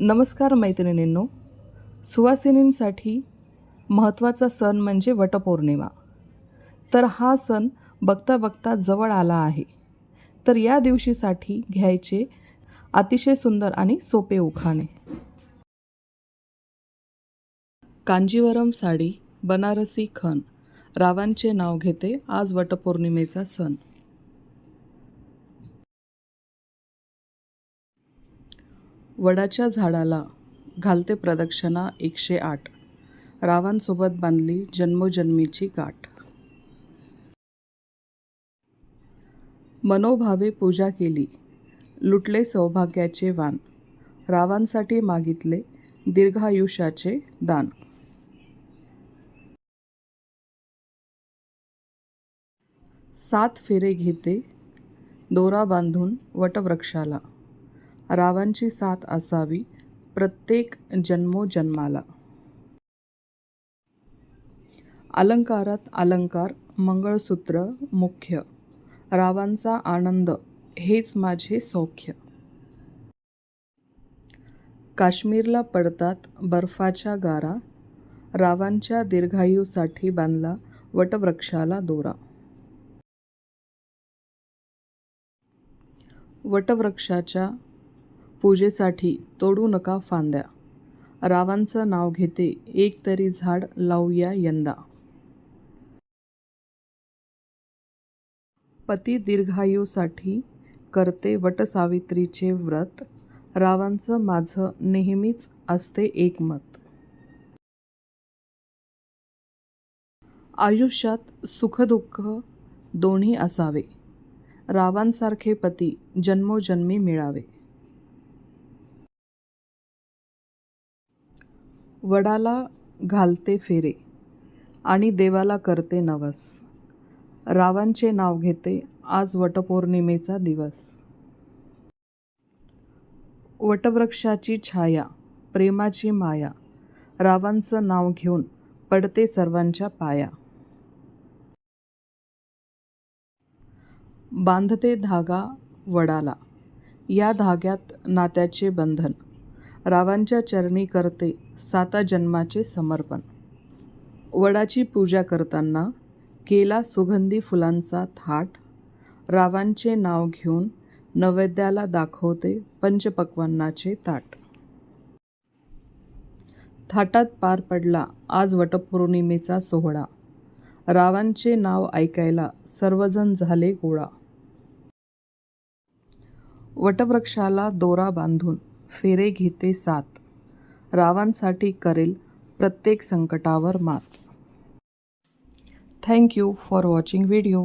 नमस्कार मैत्रिणींनो. सुवासिनींसाठी महत्त्वाचा सण म्हणजे वटपौर्णिमा. तर हा सण बघता बघता जवळ आला आहे. तर या दिवशीसाठी घ्यायचे अतिशय सुंदर आणि सोपे उखाणे. कांजीवरम साडी बनारसी खण रावांचे नाव घेते आज वटपौर्णिमेचा सण. वडाच्या झाडाला घालते प्रदक्षिणा एकशे आठ. रावांसोबत बांधली जन्मोजन्मीची गाठ. मनोभावे पूजा केली. लुटले सौभाग्याचे वान रावांसाठी मागितले दीर्घायुष्याचे दान. सात फेरे घेते दोरा बांधून वटवृक्षाला. रावांची साथ असावी प्रत्येक जन्मोजन्माला अलंकारात अलंकार मंगळसूत्र मुख्य. रावांचा आनंद हेच माझे सौख्य. काश्मीरला पडतात बर्फाच्या गारा रावांच्या दीर्घायूसाठी बांधला वटवृक्षाला दोरा. वटवृक्षाच्या पूजेसाठी तोडू नका फांद्या. रावांचं नाव घेते एक तरी झाड लावूया यंदा. पती दीर्घायूसाठी करते वटसावित्रीचे व्रत. रावांचं माझं नेहमीच असते एकमत. आयुष्यात सुखदुःख दोन्ही असावे. रावांसारखे पती जन्मोजन्मी मिळावे. वडाला घालते फेरे आणि देवाला करते नवस. रावांचे नाव घेते आज वटपौर्णिमेचा दिवस. वटवृक्षाची छाया प्रेमाची माया रावांचं नाव घेऊन पडते सर्वांच्या पाया. बांधते धागा वडाला. या धाग्यात नात्याचे बंधन. रावांच्या चरणी करते साता जन्माचे समर्पण. वडाची पूजा करताना केला सुगंधी फुलांचा थाट रावांचे नाव घेऊन नैवेद्याला दाखवते पंचपक्वान्नाचे ताट. थाटात पार पडला आज वटपौर्णिमेचा सोहळा. रावांचे नाव ऐकायला सर्वजण झाले गोळा. वटवृक्षाला दोरा बांधून फेरे घेते सात. रावांसाठी करेल प्रत्येक संकटावर मात. Thank you for watching video